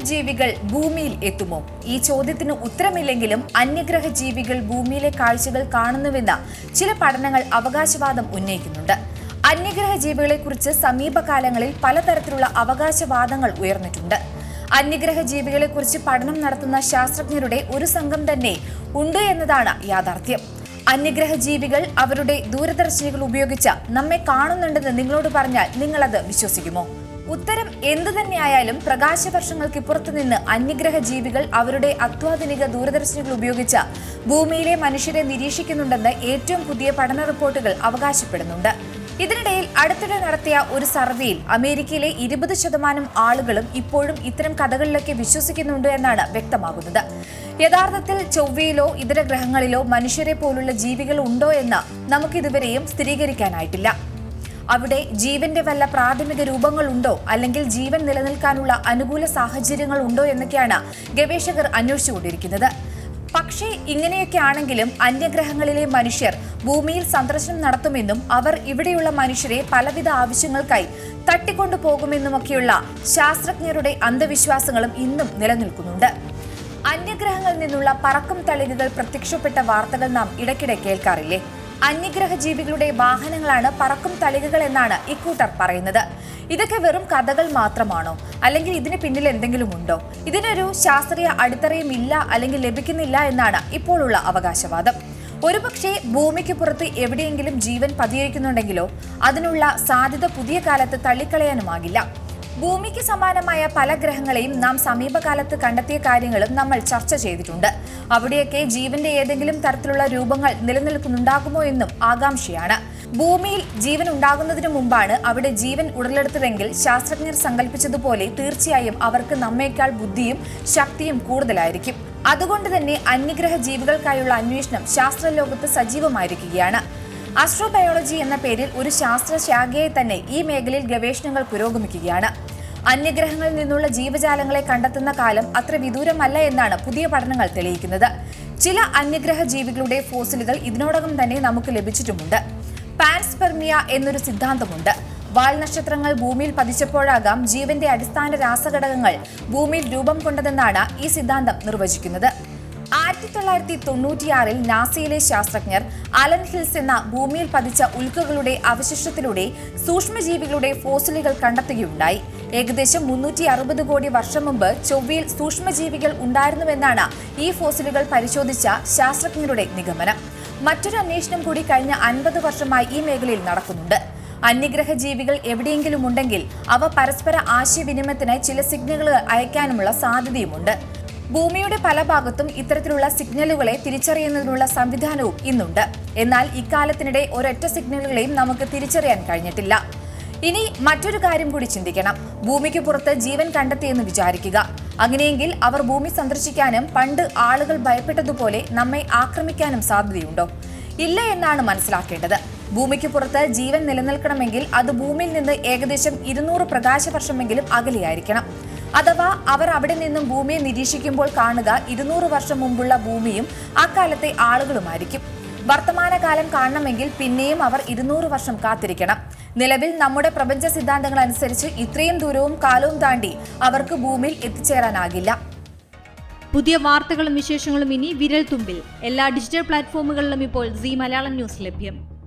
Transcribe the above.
ജീവികൾ ഭൂമിയിൽ എത്തുമോ? ഈ ചോദ്യത്തിന് ഉത്തരമില്ലെങ്കിലും അന്യഗ്രഹ ജീവികൾ ഭൂമിയിലെ കാഴ്ചകൾ കാണുന്നുവെന്ന ചില പഠനങ്ങൾ അവകാശവാദം ഉന്നയിക്കുന്നുണ്ട്. അന്യഗ്രഹ ജീവികളെക്കുറിച്ച് സമീപകാലങ്ങളിൽ പലതരത്തിലുള്ള അവകാശവാദങ്ങൾ ഉയർന്നിട്ടുണ്ട്. അന്യഗ്രഹ ജീവികളെക്കുറിച്ച് പഠനം നടത്തുന്ന ശാസ്ത്രജ്ഞരുടെ ഒരു സംഘം തന്നെ ഉണ്ട് എന്നതാണ് യാഥാർത്ഥ്യം. അന്യഗ്രഹ ജീവികൾ അവരുടെ ദൂരദർശിനികൾ ഉപയോഗിച്ച് നമ്മെ കാണുന്നുണ്ടെന്ന് നിങ്ങളോട് പറഞ്ഞാൽ നിങ്ങളത് വിശ്വസിക്കുമോ? ഉത്തരം എന്തു തന്നെയായാലും പ്രകാശവർഷങ്ങൾക്കിപ്പുറത്തു നിന്ന് അന്യഗ്രഹ ജീവികൾ അവരുടെ അത്യാധുനിക ദൂരദർശിനികൾ ഉപയോഗിച്ച് ഭൂമിയിലെ മനുഷ്യരെ നിരീക്ഷിക്കുന്നുണ്ടെന്ന് ഏറ്റവും പുതിയ പഠന റിപ്പോർട്ടുകൾ അവകാശപ്പെടുന്നുണ്ട്. ഇതിനിടയിൽ അടുത്തിടെ നടത്തിയ ഒരു സർവേയിൽ അമേരിക്കയിലെ ഇരുപത് ശതമാനം ആളുകളും ഇപ്പോഴും ഇത്തരം കഥകളിലൊക്കെ വിശ്വസിക്കുന്നുണ്ട് എന്നാണ് വ്യക്തമാകുന്നത്. യഥാർത്ഥത്തിൽ ചൊവ്വയിലോ ഇതര ഗ്രഹങ്ങളിലോ മനുഷ്യരെ പോലുള്ള ജീവികൾ ഉണ്ടോ എന്ന് നമുക്കിതുവരെയും സ്ഥിരീകരിക്കാനായിട്ടില്ല. അവിടെ ജീവന്റെ വല്ല പ്രാഥമിക രൂപങ്ങളുണ്ടോ? അല്ലെങ്കിൽ ജീവൻ നിലനിൽക്കാനുള്ള അനുകൂല സാഹചര്യങ്ങൾ ഉണ്ടോ എന്നൊക്കെയാണ് ഗവേഷകർ അന്വേഷിച്ചുകൊണ്ടിരിക്കുന്നത്. പക്ഷേ ഇങ്ങനെയൊക്കെ ആണെങ്കിലും അന്യഗ്രഹങ്ങളിലെ മനുഷ്യർ ഭൂമിയിൽ സന്ദർശനം നടത്തുമെന്നും അവർ ഇവിടെയുള്ള മനുഷ്യരെ പലവിധ ആവശ്യങ്ങൾക്കായി തട്ടിക്കൊണ്ടു പോകുമെന്നുമൊക്കെയുള്ള ശാസ്ത്രജ്ഞരുടെ അന്ധവിശ്വാസങ്ങളും ഇന്നും നിലനിൽക്കുന്നുണ്ട്. അന്യഗ്രഹങ്ങളിൽ നിന്നുള്ള പറക്കും തളികകൾ പ്രത്യക്ഷപ്പെട്ട വാർത്തകൾ നാം ഇടയ്ക്കിടെ കേൾക്കാറില്ലേ? അന്യഗ്രഹ ജീവികളുടെ വാഹനങ്ങളാണ് പറക്കും തളികകൾ എന്നാണ് ഇക്കൂട്ടർ പറയുന്നത്. ഇതൊക്കെ വെറും കഥകൾ മാത്രമാണോ? അല്ലെങ്കിൽ ഇതിന് പിന്നിൽ എന്തെങ്കിലും ഉണ്ടോ? ഇതിനൊരു ശാസ്ത്രീയ അടിത്തറയും ഇല്ല അല്ലെങ്കിൽ ലഭിക്കുന്നില്ല എന്നാണ് ഇപ്പോഴുള്ള അവകാശവാദം. ഒരുപക്ഷെ ഭൂമിക്ക് പുറത്ത് എവിടെയെങ്കിലും ജീവൻ പതിയിരിക്കുന്നുണ്ടെങ്കിലോ അതിനുള്ള സാധ്യത പുതിയ കാലത്ത് തള്ളിക്കളയാനുമാകില്ല. ഭൂമിക്ക് സമാനമായ പല ഗ്രഹങ്ങളെയും നാം സമീപകാലത്ത് കണ്ടെത്തിയ കാര്യങ്ങളും നമ്മൾ ചർച്ച ചെയ്തിട്ടുണ്ട്. അവിടെയൊക്കെ ജീവന്റെ ഏതെങ്കിലും തരത്തിലുള്ള രൂപങ്ങൾ നിലനിൽക്കുന്നുണ്ടാകുമോ എന്നും ആകാംക്ഷയാണ്. ഭൂമിയിൽ ജീവൻ ഉണ്ടാകുന്നതിന് മുമ്പാണ് അവിടെ ജീവൻ ഉടലെടുത്തതെങ്കിൽ ശാസ്ത്രജ്ഞർ സങ്കല്പിച്ചതുപോലെ തീർച്ചയായും അവർക്ക് നമ്മേക്കാൾ ബുദ്ധിയും ശക്തിയും കൂടുതലായിരിക്കും. അതുകൊണ്ട് തന്നെ അന്യഗ്രഹ ജീവികൾക്കായുള്ള അന്വേഷണം ശാസ്ത്രലോകത്ത് സജീവമായിരിക്കുകയാണ്. ആസ്ട്രോബയോളജി എന്ന പേരിൽ ഒരു ശാസ്ത്രശാഖയെ തന്നെ ഈ മേഖലയിൽ ഗവേഷണങ്ങൾ പുരോഗമിക്കുകയാണ്. അന്യഗ്രഹങ്ങളിൽ നിന്നുള്ള ജീവജാലങ്ങളെ കണ്ടെത്തുന്ന കാലം അത്ര വിദൂരമല്ല എന്നാണ് പുതിയ പഠനങ്ങൾ തെളിയിക്കുന്നത്. ചില അന്യഗ്രഹ ജീവികളുടെ ഫോസിലുകൾ ഇതിനോടകം തന്നെ നമുക്ക് ലഭിച്ചിട്ടുമുണ്ട്. പാൻസ്പെർമിയ എന്നൊരു സിദ്ധാന്തമുണ്ട്. വാൽ നക്ഷത്രങ്ങൾ ഭൂമിയിൽ പതിച്ചപ്പോഴാകാം ജീവന്റെ അടിസ്ഥാന രാസഘടകങ്ങൾ ഭൂമിയിൽ രൂപം കൊണ്ടതെന്നാണ് ഈ സിദ്ധാന്തം നിർവചിക്കുന്നത്. ആയിരത്തി തൊള്ളായിരത്തി തൊണ്ണൂറ്റിയാറിൽ നാസയിലെ ശാസ്ത്രജ്ഞർ അലൻ ഹിൽസ് എന്ന ഭൂമിയിൽ പതിച്ച ഉൽക്കകളുടെ അവശിഷ്ടത്തിലൂടെ സൂക്ഷ്മജീവികളുടെ ഫോസിലുകൾ കണ്ടെത്തുകയുണ്ടായി. ഏകദേശം മുന്നൂറ്റി അറുപത് കോടി വർഷം മുമ്പ് ചൊവ്വയിൽ സൂക്ഷ്മജീവികൾ ഉണ്ടായിരുന്നുവെന്നാണ് ഈ ഫോസിലുകൾ പരിശോധിച്ച ശാസ്ത്രജ്ഞരുടെ നിഗമനം. മറ്റൊരു അന്വേഷണം കൂടി കഴിഞ്ഞ അൻപത് വർഷമായി ഈ മേഖലയിൽ നടക്കുന്നുണ്ട്. അന്യഗ്രഹ ജീവികൾ എവിടെയെങ്കിലും ഉണ്ടെങ്കിൽ അവ പരസ്പര ആശയവിനിമയത്തിന് ചില സിഗ്നലുകൾ അയക്കാനുമുള്ള സാധ്യതയുമുണ്ട്. ഭൂമിയുടെ പല ഭാഗത്തും ഇത്തരത്തിലുള്ള സിഗ്നലുകളെ തിരിച്ചറിയുന്നതിനുള്ള സംവിധാനവും ഇന്നുണ്ട്. എന്നാൽ ഇക്കാലത്തിനിടെ ഒരൊറ്റ സിഗ്നലുകളെയും നമുക്ക് തിരിച്ചറിയാൻ കഴിഞ്ഞിട്ടില്ല. ഇനി മറ്റൊരു കാര്യം കൂടി ചിന്തിക്കണം. ഭൂമിക്ക് പുറത്ത് ജീവൻ കണ്ടെത്തിയെന്ന് വിചാരിക്കുക. അങ്ങനെയെങ്കിൽ അവർ ഭൂമി സന്ദർശിക്കാനും പണ്ട് ആളുകൾ ഭയപ്പെട്ടതുപോലെ നമ്മെ ആക്രമിക്കാനും സാധ്യതയുണ്ടോ? ഇല്ല എന്നാണ് മനസ്സിലാക്കേണ്ടത്. ഭൂമിക്ക് പുറത്ത് ജീവൻ നിലനിൽക്കണമെങ്കിൽ അത് ഭൂമിയിൽ നിന്ന് ഏകദേശം ഇരുന്നൂറ് പ്രകാശവർഷമെങ്കിലും അകലെയായിരിക്കണം. അഥവാ അവർ അവിടെ നിന്നും ഭൂമിയെ നിരീക്ഷിക്കുമ്പോൾ കാണുക ഇരുന്നൂറ് വർഷം മുമ്പുള്ള ഭൂമിയും അക്കാലത്തെ ആളുകളുമായിരിക്കും. വർത്തമാനകാലം കാണണമെങ്കിൽ പിന്നെയും അവർ ഇരുന്നൂറ് വർഷം കാത്തിരിക്കണം. നിലവിൽ നമ്മുടെ പ്രപഞ്ച സിദ്ധാന്തങ്ങൾ അനുസരിച്ച് ഇത്രയും ദൂരവും കാലവും താണ്ടി അവർക്ക് ഭൂമിയിൽ എത്തിച്ചേരാനാകില്ല. പുതിയ വാർത്തകളും വിശേഷങ്ങളും ഇനി വിരൽ തുമ്പിൽ എല്ലാ ഡിജിറ്റൽ പ്ലാറ്റ്ഫോമുകളിലും ഇപ്പോൾ സി മലയാളം ന്യൂസ് ലഭ്യം.